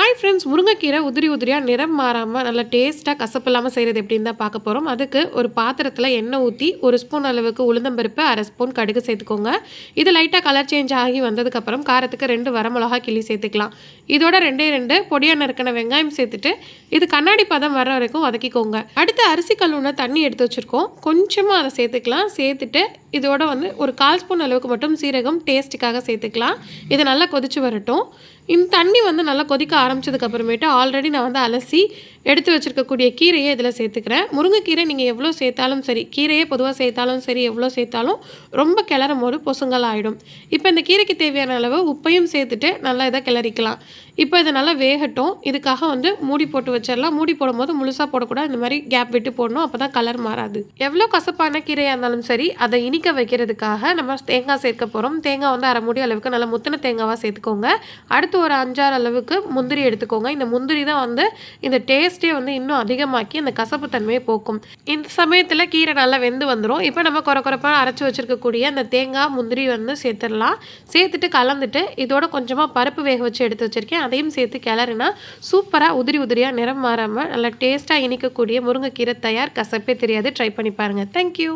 Hi, hi friends முருங்கைக்கீரை உதிரி உதிரியாக நிறம் மாறாமல் நல்லா டேஸ்ட்டாக கசப்பு இல்லாமல் செய்கிறது எப்படின்னு தான் பார்க்க போகிறோம் அதுக்கு ஒரு பாத்திரத்தில் எண்ணெய் ஊற்றி ஒரு ஸ்பூன் அளவுக்கு உளுந்தம்பருப்பு அரை ஸ்பூன் கடுகு சேர்த்துக்கோங்க. இது லைட்டாக கலர் சேஞ்ச் ஆகி வந்ததுக்கப்புறம் காரத்துக்கு ரெண்டு வரமிளகா கிளி சேர்த்துக்கலாம். இதோட ரெண்டே ரெண்டு பொடியாக நறுக்கின வெங்காயம் சேர்த்துட்டு இது கண்ணாடி பதம் வர வரைக்கும் வதக்கிக்கோங்க. அடுத்து அரிசி கல்லுன தண்ணி எடுத்து வச்சுருக்கோம். கொஞ்சமாக அதை சேர்த்துக்கலாம். சேர்த்துட்டு இதோட வந்து ஒரு கால் ஸ்பூன் அளவுக்கு மட்டும் சீரகம் டேஸ்ட்டுக்காக சேர்த்துக்கலாம். இது நல்லா கொதித்து வரட்டும். இந்த தண்ணி வந்து நல்லா கொதிக்க ஆரம்பிச்சதுக்கு அப்புறமேட்டு ஆல்ரெடி நான் வந்து அலசி எடுத்து வச்சுருக்கக்கூடிய கீரையை இதில் சேர்த்துக்கிறேன். முருங்கைக்கீரை நீங்கள் எவ்வளோ சேர்த்தாலும் சரி கீரையே பொதுவாக சேர்த்தாலும் சரி எவ்வளோ சேர்த்தாலும் ரொம்ப கிளறும் போது பொசுங்கள் ஆகிடும் இப்போ இந்த கீரைக்கு தேவையான அளவு உப்பையும் சேர்த்துட்டு நல்லா இதை கிளறிக்கலாம். இப்போ இதை நல்லா வேகட்டும். இதுக்காக வந்து மூடி போட்டு வச்சிடலாம். மூடி போடும்போது முழுசாக போடக்கூடாது. இந்த மாதிரி கேப் விட்டு போடணும். அப்போ தான் கலர் மாறாது. எவ்வளோ கசப்பான கீரையாக இருந்தாலும் சரி அதை இனிக்க வைக்கிறதுக்காக நம்ம தேங்காய் சேர்க்க போகிறோம் தேங்காய் வந்து அரை மூடி அளவுக்கு நல்லா முத்தின தேங்காவாக சேர்த்துக்கோங்க. அடுத்து ஒரு அஞ்சாறு அளவுக்கு முந்திரி எடுத்துக்கோங்க. இந்த முந்திரி தான் வந்து இந்த டேஸ்ட் டேஸ்ட்டே வந்து இன்னும் அதிகமாக்கி அந்த கசப்பு தன்மையை போக்கும். இந்த சமயத்தில் கீரை நல்லா வெந்து வந்துடும் இப்போ நம்ம குறை குறைப்பாக அரைச்சி வச்சுருக்கக்கூடிய அந்த தேங்காய் முந்திரி வந்து சேர்த்துடலாம். சேர்த்துட்டு கலந்துட்டு இதோட கொஞ்சமாக பருப்பு வேக வச்சு எடுத்து வச்சுருக்கேன். அதையும் சேர்த்து கிளறுனா சூப்பராக உதிரி உதிரியாக நிறம் மாறாமல் நல்லா டேஸ்ட்டாக இனிக்கக்கூடிய முருங்கைக்கீரை தயார். கசப்பே தெரியாது. ட்ரை பண்ணி பாருங்கள் தேங்க்யூ